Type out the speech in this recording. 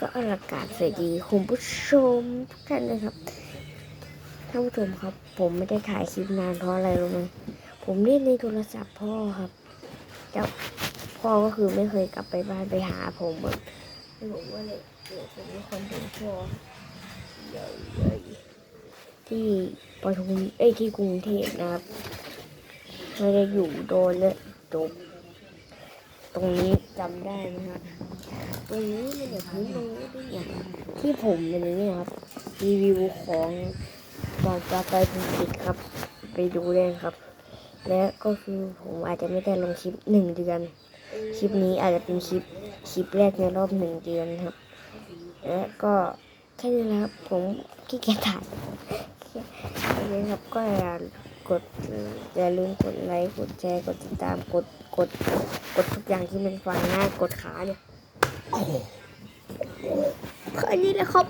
ก็อลากาศสวัสดีคุณผู้ชมทุกท่านนะครับท่านผู้ชมครับ ผมไม่ได้ถ่ายคลิปนานเพราะอะไรรู้ไหมผมเล่นในโทรศัพท์พ่อครับแล้วพ่อก็คือไม่เคยกลับไปบ้านไปหาผมแบบแล้วผมก็เลยเกิดเป็นคนเทนต์พ่อใหญ่ๆที่ปทุมเอ้ยที่กรุงเทพนะครับไม่ได้อยู่โดนเลยจบ รงนี้จำได้ไหมครับตรงนี้มันแบบนี้ตรงนี้ด้วยอย่างที่ผมเป็นอย่างนี้ครับรีวิวของบอกจะไปภูเก็ตครับ ไปดูได้ครับ และก็คือผมอาจจะไม่ได้ลงคลิปหนึ่งเดือนคลิปนี้อาจจะเป็นคลิปคลิปแรกในรอบหนึ่งเดือนครับ และก็แค่นี้นะครับผมขี้เกียจถ่ายโอเคครับก็อย่า กดอย่าลืมกดไลค์กดแชร์กดติดตามกดกดกดทุกอย่างที่มันฟังง่ายกดขาเนี่ยแค่นี้แหละครับ